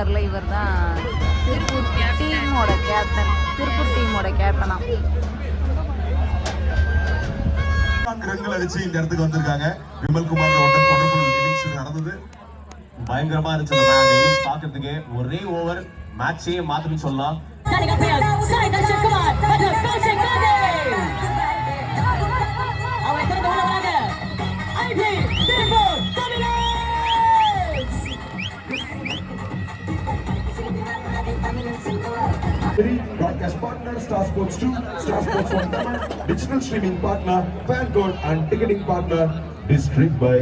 இருக்கார்ல இவர் தான் திருப்பூர் டீமோட கேப்டன் திருப்பூர் டீமோட கேப்டனா ரன்கள் அடிச்சு இந்த இடத்துக்கு வந்திருக்காங்க. விமல் குமார் இன்னிங்ஸ் நடந்தது. பயங்கரமா இருந்துச்சு அந்த இன்னிங்ஸ் பாக்குறதுக்கு ஒரே ஓவர் மேட்சே மாத்தணும்னு சொல்லலாம். Broadcast partner Star Sports 2, Star Sports 1 Tamil, digital streaming partner Fan Code and ticketing partner District by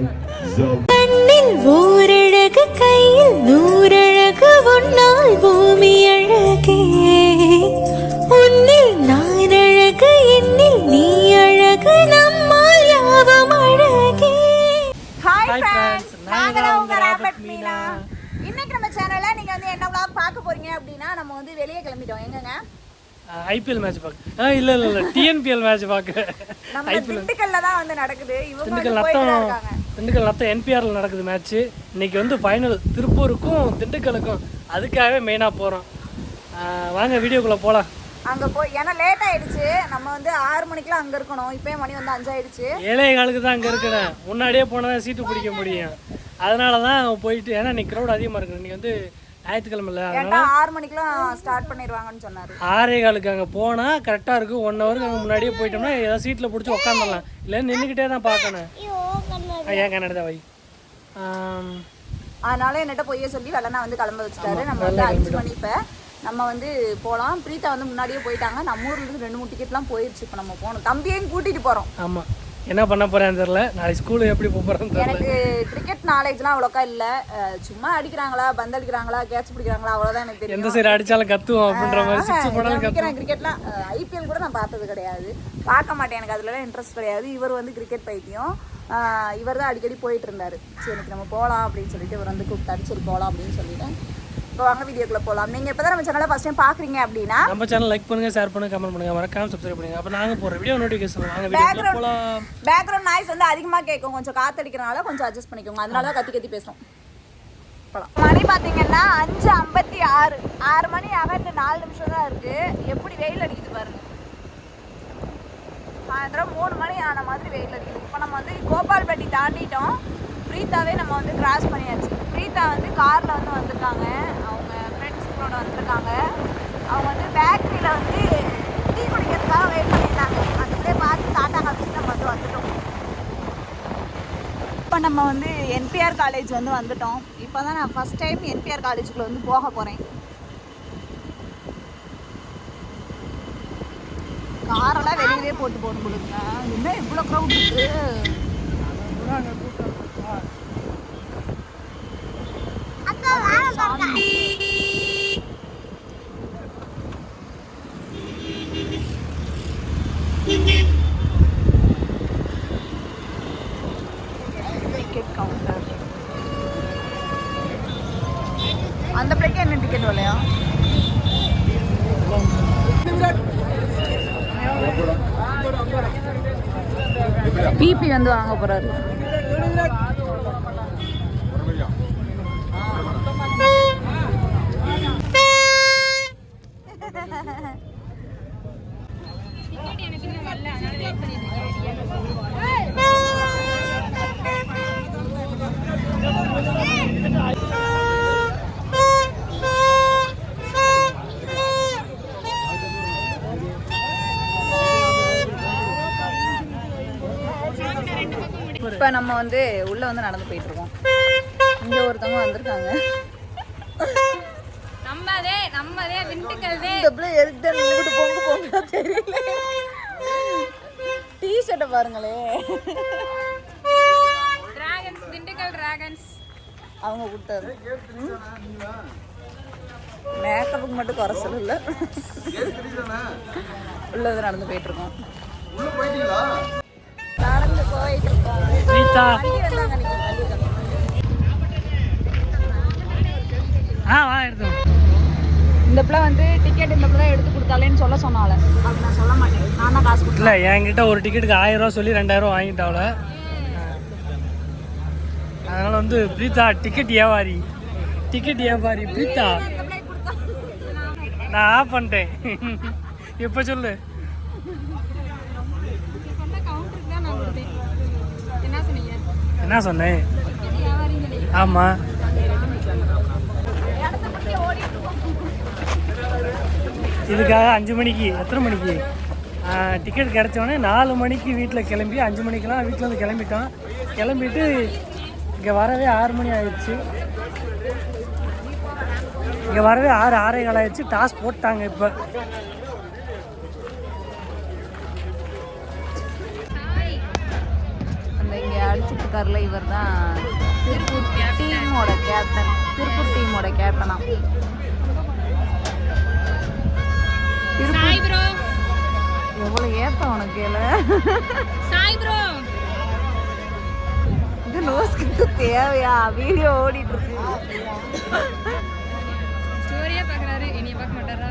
Zone. கண்ணில் ஓரழகு கையில் நூறழகு உன்னால் பூமி அழகே உன்னில் நான் அழகு என்னில் நீ அழகு நம்மால் யாவும் அழகே ஹாய் Hi ஃப்ரெண்ட்ஸ் friends, நாங்க உங்க ராபர்ட் மீனா இன்னைக்கு நம்ம சேனல்ல வந்து என்ன vlog பார்க்க போறீங்க அப்படின்னா நம்ம வந்து வெளியே கிளம்பிட்டோம். எங்கங்க? ஐபிஎல் மேட்ச் பார்க்க. இல்லை இல்லை இல்லை. டிஎன்பிஎல் மேட்ச் பார்க்க. ஐபிஎல் திண்டுக்கல்ல தான் வந்து நடக்குது. இவங்க திண்டுக்கல் நத்தம். திண்டுக்கல் நத்தம் என்பிஆரில் நடக்குது மேட்ச்சு இன்னைக்கு வந்து ஃபைனல் திருப்பூருக்கும் திண்டுக்கலுக்கும் அதுக்காகவே மெயினாக போகிறோம் வாங்க வீடியோக்குள்ளே போகலாம் அங்க போய் ஏன்னா லேட் ஆயிடுச்சு. நம்ம வந்து ஆறு மணிக்கெல்லாம் அங்க இருக்கணும். இப்பயே மணி வந்து அஞ்சாயிடுச்சு. ஏழை காலுக்கு தான் அங்கே இருக்கிறேன் முன்னாடியே தான் சீட்டு பிடிக்க முடியும். அதனால தான் போயிட்டு ஏன்னா இன்னைக்கு க்ரௌட் அதிகமாக இருக்குது. இன்னைக்கு வந்து ஞாயிற்றுக்கிழமை இல்லை அதனால ஏன்டா ஆறு மணிக்கெல்லாம் ஸ்டார்ட் பண்ணிடுவாங்கன்னு சொன்னாரு. ஆறே காலுக்கு அங்கே போனால் கரெக்டாக இருக்கும். ஒன் ஹவருக்கு அங்கே முன்னாடியே போயிட்டோம்னா ஏதாவது சீட்டில் பிடிச்சி உட்காந்துடலாம் இல்லை நின்றுக்கிட்டே தான் பார்க்கணும். ஏன் கன்னடா வை. ஆம், அதனால என்னட்ட பொய்ய சொல்லி வெள்ளனா வந்து கிளம்ப வச்சுட்டாரு. நம்ம வந்து அஞ்சு மணி இப்ப நம்ம வந்து போகலாம் பிரீத்தா வந்து முன்னாடியே போயிட்டாங்க. நம்ம ஊர்ல இருந்து ரெண்டு மூணு டிக்கெட்லாம் போயிடுச்சு இப்போ நம்ம போகணும். தம்பியையும் கூட்டிட்டு போறோம். ஆமாம் என்ன பண்ண போகிறேன்னு தெரில நாளைக்கு ஸ்கூலு எப்படி போக போகிறேன்னு தெரில எனக்கு கிரிக்கெட் நாலேஜ்லாம் அவ்வளோக்கா இல்லை. சும்மா அடிக்கிறாங்களா பந்து அடிக்கிறாங்களா கேட்ச் பிடிக்கிறாங்களா அவ்வளோதான் எனக்கு தெரியும். எந்த சைடு அடிச்சாலும் கத்துவோம் அப்படின்ற மாதிரி சிக்ஸ் போனாலும் கத்துவோம். கிரிக்கெட்லாம் ஐபிஎல் கூட நான் பார்த்தது கிடையாது. பார்க்க மாட்டேன். எனக்கு அதுலலாம் இன்ட்ரெஸ்ட் கிடையாது. இவர் வந்து கிரிக்கெட் பைத்தியம். இவர் தான் அடிக்கடி போயிட்டு இருந்தாரு. சரி இன்னைக்கு நம்ம போகலாம் அப்படின்னு சொல்லிட்டு இவர் வந்து கூப்பிட்டாரு. சரி போகலாம் அப்படின்னு சொல்லிட்டு. இப்போ வாங்க வீடியோக்குள்ள போகலாம் நீங்கள் இப்போ தான் நம்ம சேனலை ஃபஸ்ட் டைம் பார்க்குறீங்க அப்படின்னா நம்ம சேனல் லைக் பண்ணுங்க ஷேர் பண்ணுங்க கமெண்ட் பண்ணுங்க. மறக்காம சப்ஸ்கிரைப் பண்ணுங்க அப்போ நாங்கள் போகிற வீடியோ நோட்டிஃபிகேஷன் வாங்க பேக்ரவுண்ட் பேக்ரவுண்ட் நாய்ஸ் வந்து அதிகமாக கேட்கும். கொஞ்சம் காத்தடிக்கிறனால கொஞ்சம் அட்ஜஸ்ட் பண்ணிக்கோங்க. அதனால தான் கத்தி கத்தி பேசுகிறோம் மணி பார்த்தீங்கன்னா அஞ்சு ஐம்பத்தி ஆறு. ஆறு மணி ஆக இன்னும் நாலு நிமிஷம் தான் இருக்கு. எப்படி வெயில் அடிக்குது பாருங்க. சாயந்தரம் மூணு மணி ஆன மாதிரி வெயில் அடிக்குது. இப்போ நம்ம வந்து கோபால்பட்டி தாண்டிட்டோம். பிரீத்தாவே நம்ம வந்து கிராஸ் பண்ணியாச்சு. பிரீத்தா வந்து காரில் வந்து வந்திருக்காங்க. அவங்க ஃப்ரெண்ட்ஸுங்களோட வந்திருக்காங்க. அவங்க வந்து பேக்கரியில் வந்து டீ குடிக்கிறதுக்காக வெயிட் பண்ணியிருந்தாங்க அதுக்குள்ளே பார்த்து டாட்டா காமிச்சு நம்ம வந்து வந்துட்டோம். இப்போ நம்ம வந்து என்பிஆர் காலேஜ் வந்து வந்துட்டோம். இப்போ தான் நான் ஃபஸ்ட் டைம் என்பிஆர் காலேஜுக்குள்ளே வந்து போக போகிறேன் காரெல்லாம் வெளியிலே போட்டு போகணும் கொடுங்க என்ன இவ்வளோ க்ரௌட் இருக்கு சாமி. டிக்கெட் கவுண்டர் அந்த பிள்ளைக்கு வரலையா பிபி வந்து வாங்க போறாரு. இப்போ நம்ம வந்து உள்ள வந்து நடந்து போயிட்டு இருக்கோம் இங்க ஒருத்தவங்க வந்திருக்காங்க. நம்மதே நம்மதே திண்டுக்கல்தே இந்த பிள்ளை எதுக்கு நின்னுட்டு பொங்கு பொங்க தெரியல. டிஷர்ட்டை பாருங்களே. டிராகன்ஸ் திண்டுக்கல் டிராகன்ஸ் அவங்க கொடுத்தாரு மேக்கப்புக்கு மட்டும் குறை சொல்லல. உள்ள வந்து நடந்து போயிட்டு இருக்கோம் போயிட்டு இருக்கோம். ஆ வா எடுத்தோம் இந்த பிள்ளை வந்து டிக்கெட் இந்த பிள்ளை எடுத்து கொடுத்தாலேன்னு சொல்ல சொன்னால நான் சொல்ல மாட்டேன். நான் தான் காசு இல்லை என்கிட்ட ஒரு டிக்கெட்டுக்கு ஆயிரம் ரூபா சொல்லி ரெண்டாயிரம் வாங்கிட்டாவல அதனால வந்து பிரீத்தா டிக்கெட் வியாபாரி டிக்கெட் வியாபாரி பிரீத்தா. நான் ஆஃப் பண்ணிட்டேன். இப்போ சொல்லு சொன்ன கவுண்டருக்கு தான் நான் கொடுத்தேன் என்ன சொன்னீங்க என்ன சொன்னேன்? ஆமாம் இதுக்காக அஞ்சு மணிக்கு எத்தனை மணிக்கு? டிக்கெட் கிடச்சோடனே நாலு மணிக்கு வீட்டில் கிளம்பி அஞ்சு மணிக்கெல்லாம் வீட்டில் வந்து கிளம்பிட்டோம். கிளம்பிட்டு இங்கே வரவே ஆறு மணி ஆயிடுச்சு. இங்கே வரவே ஆறு ஆறே கால் ஆயிடுச்சு. டாஸ் போட்டாங்க இப்போ. அடிச்சிட்டு இருக்காருல இவர் தான் திருப்பூர் டீமோட கேப்டன். திருப்பூர் டீமோட கேப்டனா. சாய் ப்ரோ. எவ்வளோ ஏத்தம் உனக்கு ஏல சாய் ப்ரோ. இது நோஸ்க்கு தேவையா? வீடியோ ஓடிட்டு இருக்கு ஸ்டோரியா பார்க்குறாரு. என்னைய பார்க்க மாட்டாரா?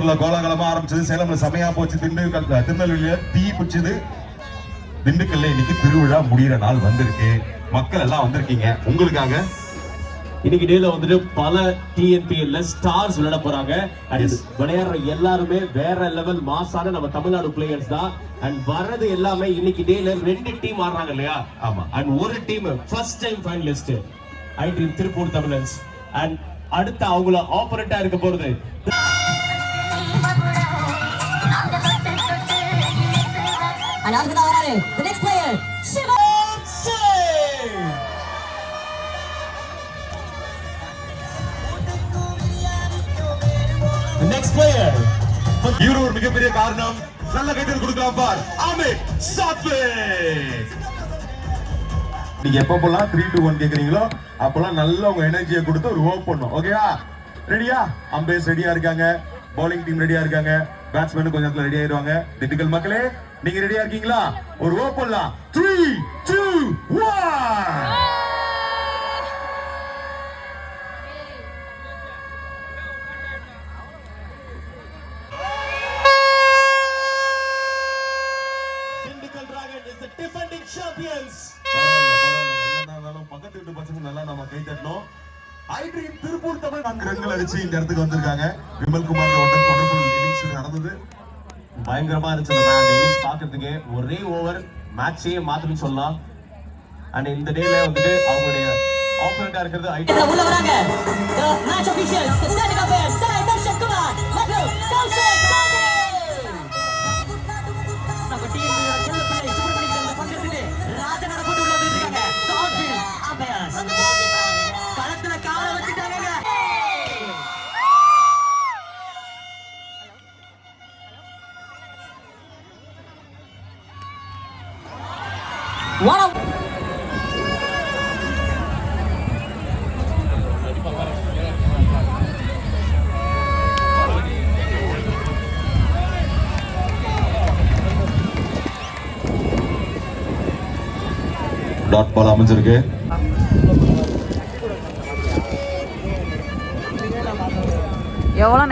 கோயம்புத்தூர்ல கோலாகலமா ஆரம்பிச்சது சேலம்ல செமையா போச்சு. திண்டுக்கல் திருநெல்வேலியில தீ பிடிச்சது திண்டுக்கல்ல இன்னைக்கு திருவிழா முடியிற நாள் வந்திருக்கு. மக்கள் எல்லாம் வந்திருக்கீங்க. உங்களுக்காக இன்னைக்கு டேல வந்துட்டு பல டிஎன்பிஎல்ல ஸ்டார்ஸ் விளையாட போறாங்க. அண்ட் விளையாடுற எல்லாருமே வேற லெவல் மாசான நம்ம தமிழ்நாடு பிளேயர்ஸ் தான். அண்ட் வர்றது எல்லாமே இன்னைக்கு டேல ரெண்டு டீம் ஆடுறாங்க இல்லையா? ஆமா. அண்ட் ஒரு டீம் ஃபர்ஸ்ட் டைம் ஃபைனலிஸ்ட் ஐ டீம் திருப்பூர் தமிழன்ஸ் அண்ட் அடுத்து அவங்கள ஆப்பரேட்டா இருக்க போறது. And அடுத்ததா வராரு the next player Shiva. Next player இவரு ஒரு மிகப்பெரிய காரணம் நல்ல கைத்தல் கொடுக்கலாம் பார் அமித் சாத்வே நீங்க எப்பப்பெல்லாம் த்ரீ டூ ஒன் கேக்குறீங்களோ அப்பெல்லாம் நல்ல உங்க எனர்ஜியை கொடுத்து ஒரு ஒர்க் பண்ணும் ஓகேவா ரெடியா அம்பேஸ் ரெடியா இருக்காங்க. பவுலிங் டீம் ரெடியா இருக்காங்க. பேட்ஸ்மேன் கொஞ்ச நேரத்துல ரெடி ஆயிருவாங்க. திண்டுக்கல் மக்களே நீங்க ரெடியா இருக்கீங்களா? ஒரு ஒர்க் பண்ணலாம் த்ரீ டூ ஒன் பக்கத்து வீட்டு பசங்க நல்லா நம்ம கை தட்டணும் ஐட்ரீம் திருப்பூர் தமிழ் நான்கு ரன்கள் அடிச்சு இந்த இடத்துக்கு வந்திருக்காங்க. விமல் குமார் நடந்தது. பயங்கரமா இருந்துச்சு அந்த இன்னிங்ஸ் பாக்குறதுக்கு ஒரே ஓவர் மேட்சே மாத்தணும்னு சொல்லலாம். அண்ட் இந்த டேல வந்துட்டு அவங்களுடைய ஆப்போனண்டா இருக்கிறது ஐடி அமைஞ்சிருக்கு எவ்வளோ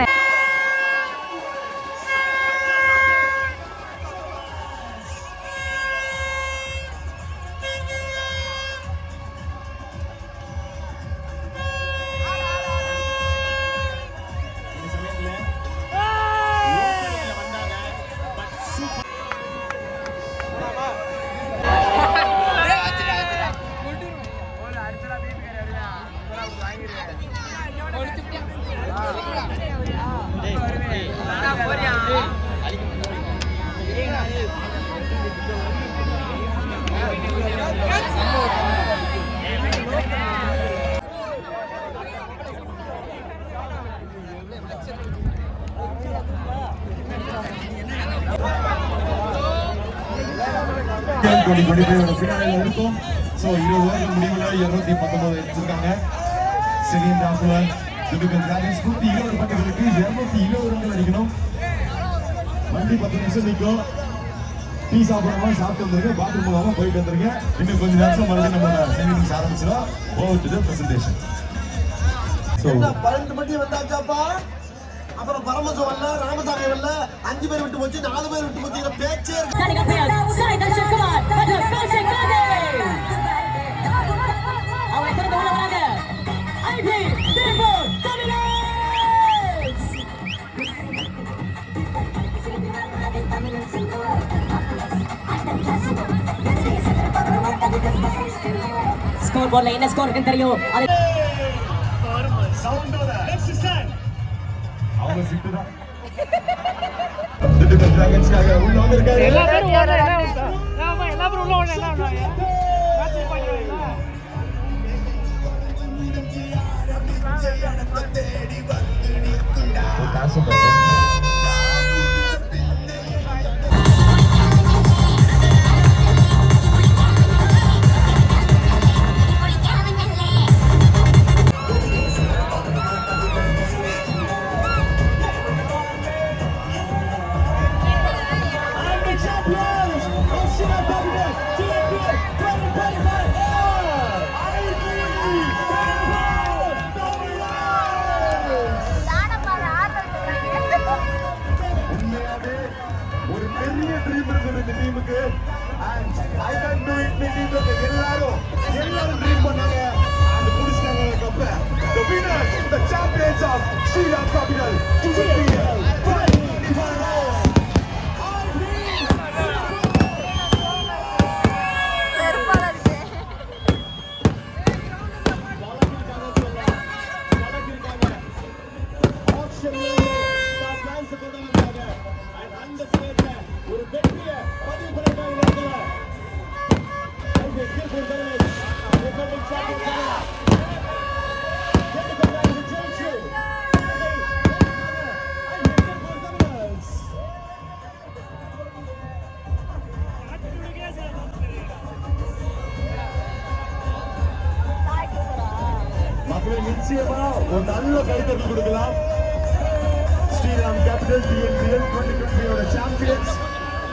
கோடி படிப்பையோட டுவெண்ட்டி இருக்கும். ஸோ இருபது வருஷம் முடிவில் இருநூத்தி பத்தொன்பது எடுத்திருக்காங்க. செகண்ட் ராகுவன் திண்டுக்கல் டிராகன்ஸ் நூத்தி இருபது பக்கங்களுக்கு இருநூத்தி இருபது ரன்கள் அடிக்கணும். வண்டி பத்து நிமிஷம் நிற்கும். டீ சாப்பிடாம சாப்பிட்டு வந்துருங்க. பாத்ரூம் போகாம போயிட்டு வந்துருங்க. இன்னும் கொஞ்ச நேரத்தில் மறுபடியும் நம்ம செமினிங்ஸ் ஆரம்பிச்சிடும். Over to the presentation so பன்னெண்டு மணி வந்தாச்சாப்பா? அப்புறம் பரமசம் வரல ராமசாமி வரல அஞ்சு பேர் விட்டு போச்சு நாலு பேர் விட்டு போச்சு பேச்சே. ஸ்கோர் போர்ட்ல என்ன ஸ்கோர் இருக்குன்னு தெரியும்? அது அவங்க சிட்டு தான் உள்ள வந்திருக்காரு எல்லா பேரும் ஓடல எல்லா பேரும் உள்ள ஓடல என்ன பண்ணுவாங்க? காசு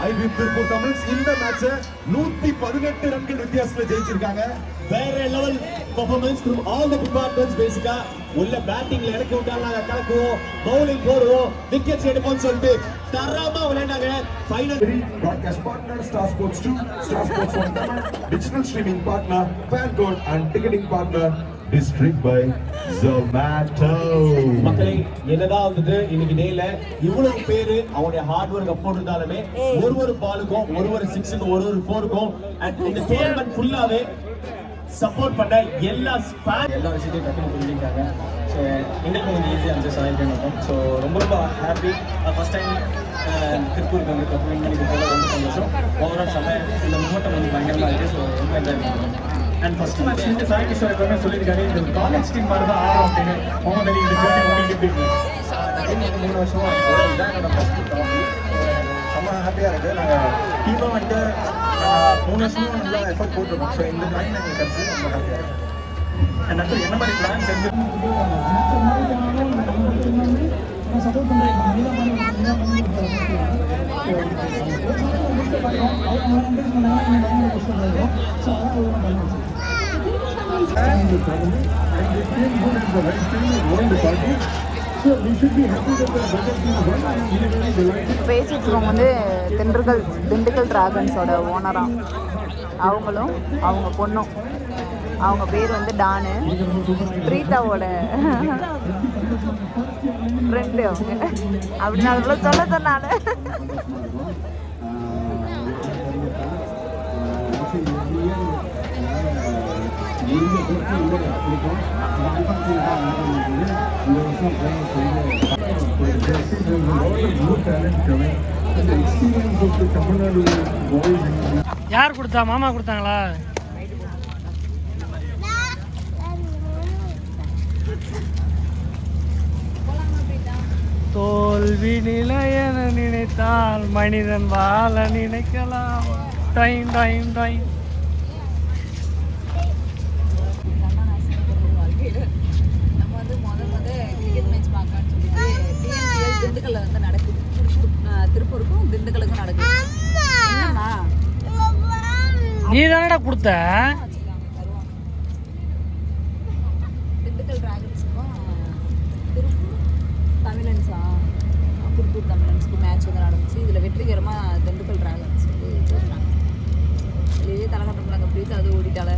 ஐபி திருப்பூர் தமிழ்ஸ் இந்த மேட்ச நூத்தி பதினெட்டு ரன்கள் வித்தியாசத்துல ஜெயிச்சிருக்காங்க. வேற level performance from all the departments பேசிக்கா உள்ள பேட்டிங்ல இறக்கி விட்டா நாங்க கலக்குவோம் பவுலிங் போடுவோம் விக்கெட்ஸ் எடுப்போம் சொல்லிட்டு தரமா விளையாண்டாங்க. Final podcast partner Star Sports 2, Star Sports 1 digital streaming partner fan Fan and ticketing partner District by Zomato. மக்களே என்னதான் வந்துட்டு இன்னைக்கு டேல இவ்வளவு பேரு அவங்களுடைய ஹார்ட் ஒர்க் போட்டிருந்தாலுமே ஒரு ஒரு பாலுக்கும் ஒரு ஒரு சிக்ஸுக்கும் ஒரு ஒரு ஃபோருக்கும் அண்ட் இந்த டோர்னமெண்ட் ஃபுல்லாவே சப்போர்ட் பண்ண எல்லா ஃபேன் எல்லா விஷயத்தையும் டக்குனு புரிஞ்சுக்கிட்டாங்க ஸோ எங்களுக்கு கொஞ்சம் ஈஸியாக இருந்துச்சு சாயங்காலம் இருக்கும் ஸோ ரொம்ப ரொம்ப ஹாப்பி ஃபஸ்ட் டைம் திருப்பூருக்கு வந்து கப்பு வின் பண்ணி கொடுத்தது ரொம்ப சந்தோஷம். ஓவரால் செம்ம இந்த மூமெண்டம் வந்து பயங்கரமாக இருக்குது ஸோ ரொம்ப என்ஜாய் பண்ணுறோம் அண்ட் ஃபர்ஸ்ட் மேட்ச் வந்து சாய் கிஷோர் எப்பவுமே சொல்லியிருக்காரு. இந்த காலேஜ் டீம் மாதிரி தான் ஆடும் அப்படின்னு முகமது அலி இந்த ஜோடி ஓடிக்கிட்டு இருக்கு. மூணு வருஷமா என்னோட ஃபர்ஸ்ட் செம்ம ஹாப்பியாக இருக்குது நாங்கள் டீமாக வந்துட்டு நாங்கள் மூணு வருஷமும் நல்லா எஃபர்ட் போட்டிருக்கோம். ஸோ இந்த டைம் எங்களுக்கு கிடச்சி. ரொம்ப ஹாப்பியாக இருக்குது அண்ட் அடுத்து என்ன மாதிரி பிளான் செஞ்சு பேசிட்டு இருக்கவங்க வந்து திண்டுக்கல் திண்டுக்கல் டிராகன்ஸோட ஓனராக அவங்களும் அவங்க பொண்ணும். அவங்க பேர் வந்து டானு. பிரீதாவோட ஃப்ரெண்டு அவங்க. அப்படின்னு அதுக்குள்ள சொல்ல சொன்னானு. யார் கொடுத்தா? மாமா கொடுத்தாங்களா? தோல்வி நிலையென நினைத்தால் மனிதன் வாழ நினைக்கலாம். டைம் டைம் டைம் வாழ்க்கையில் நம்ம வந்து முத முத கிரிக்கெட் மேட்ச் பார்க்கலாம்னு சொல்லிட்டு டிஎன்பிஎல் திண்டுக்கல்ல வந்து நடக்குது ஆஹ் திருப்பூருக்கும் திண்டுக்கலுக்கும் நடக்குது என்னம்மா நீ தானடா கொடுத்த? திருப்பூர் தமிழன்ஸா திருப்பூர் தமிழன்ஸுக்கும் மேட்ச் வந்து நடந்துச்சு. இதில் வெற்றிகரமாக திண்டுக்கல் டிராகன்ஸ் வந்து ஜெயிச்சிட்டாங்க இதுவே தலைகட்டமில்ல பிரீத் அது ஓடிட்டால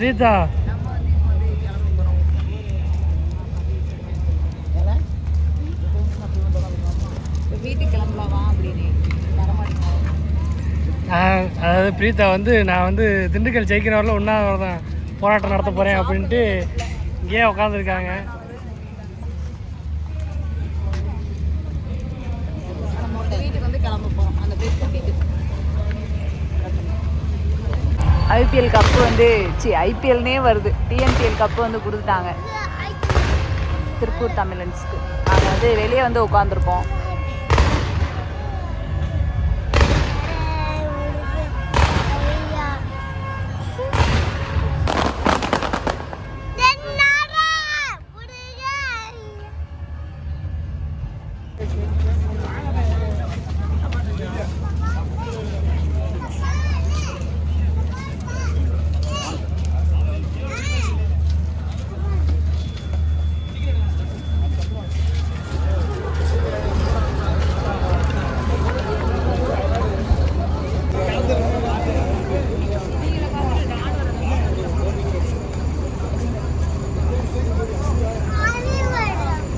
ரீதா நம்ம வந்து இப்போ வந்து கிளம்ப போகிறோம் இப்போ வீட்டுக்கு கிளம்பலாமா அப்படின்னு வரமாட்டேங்க நான் அதாவது பிரீத்தா வந்து நான் வந்து திண்டுக்கல் ஜெயிக்கிற வரல ஒன்றா தான் போராட்டம் நடத்த போகிறேன் அப்படின்ட்டு இங்கேயே உட்காந்துருக்காங்க நம்ம வீட்டுக்கு வந்து அந்த ஐபிஎல் கப்பு வந்து சி ஐபிஎல்னே வருது டிஎன்பிஎல் கப்பு வந்து கொடுத்துட்டாங்க. திருப்பூர் தமிழன்ஸ்க்கு. நாங்கள் வந்து வெளியே வந்து உட்காந்துருக்கோம்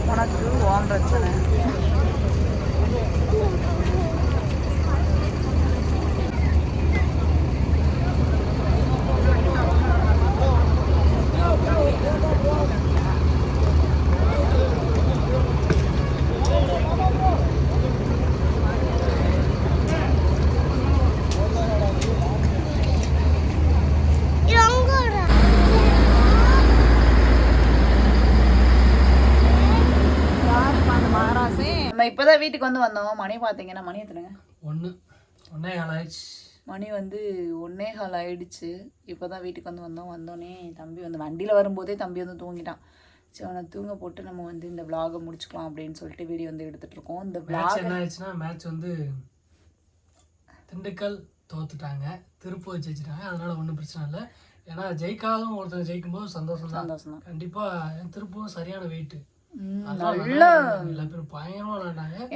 உனக்கு ஓம் பிரச்சனை நம்ம இப்போதான் வீட்டுக்கு வந்து வந்தோம். மணி பார்த்தீங்கன்னா மணி எத்தனைங்க? ஒன்று ஒன்றே கால் ஆயிடுச்சு. மணி வந்து ஒன்னே கால் ஆயிடுச்சு. இப்போ தான் வீட்டுக்கு வந்து வந்தோம். வந்தோடனே தம்பி வந்து வண்டியில் வரும்போதே தம்பி வந்து தூங்கிட்டான். சரி அவனை தூங்க போட்டு நம்ம வந்து இந்த vlog-அ முடிச்சுக்கலாம் அப்படின்னு சொல்லிட்டு வீடியோ வந்து எடுத்துட்டு இருக்கோம். இந்த மேட்ச் vlog என்ன ஆயிடுச்சுன்னா மேட்ச் வந்து திண்டுக்கல் தோத்துட்டாங்க. திருப்பூர் ஜெயிச்சிட்டாங்க அதனால ஒன்றும் பிரச்சனை இல்லை. ஏன்னா ஜெயிக்காதவங்க ஒருத்தங்க ஜெயிக்கும் போது சந்தோஷம் தான் சந்தோஷம் தான் கண்டிப்பாக திருப்பூர் சரியான வெயிட்டு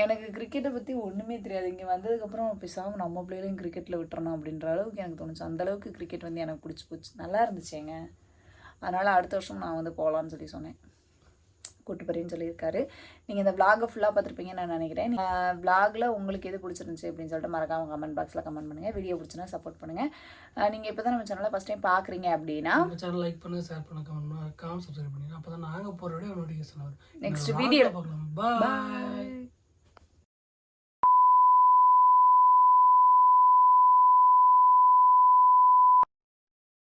எனக்கு கிரிக்கெட்டை பற்றி ஒன்றுமே தெரியாது. இங்கே வந்ததுக்கப்புறம் பேசாமல் நம்ம பிள்ளைகளையும் கிரிக்கெட்டில் விட்டுறணும் அப்படின்ற அளவுக்கு எனக்கு தோணுச்சு. அந்த அளவுக்கு கிரிக்கெட் வந்து எனக்கு பிடிச்சி போச்சு. நல்லா இருந்துச்சுங்க அதனால் அடுத்த வருஷம் நான் வந்து போகலான்னு சொல்லி சொன்னேன். கூட்டு போறேன்னு சொல்லியிருக்காரு. நீங்கள் இந்த vlog-அ ஃபுல்லாக பார்த்துருப்பீங்கன்னு நான் நினைக்கிறேன். vlog-ல உங்களுக்கு எது பிடிச்சிருந்துச்சு அப்படின்னு சொல்லிட்டு மறக்காம கமெண்ட் பாக்ஸில் கமெண்ட் பண்ணுங்கள் வீடியோ பிடிச்சினா சப்போர்ட் பண்ணுங்கள் நீங்கள் இப்போ தான் நம்ம சேனலை ஃபஸ்ட் டைம் பார்க்குறீங்க அப்படின்னா சேனல் லைக் பண்ணுங்க ஷேர் பண்ணுங்க கமெண்ட் பண்ணுங்க மறக்காம சப்ஸ்கிரைப் பண்ணுங்க அப்போ தான் நாங்கள் போகிற வீடியோ நோட்டிஃபிகேஷன் வரும் video. vlog-ல பார்க்கலாம் பாய்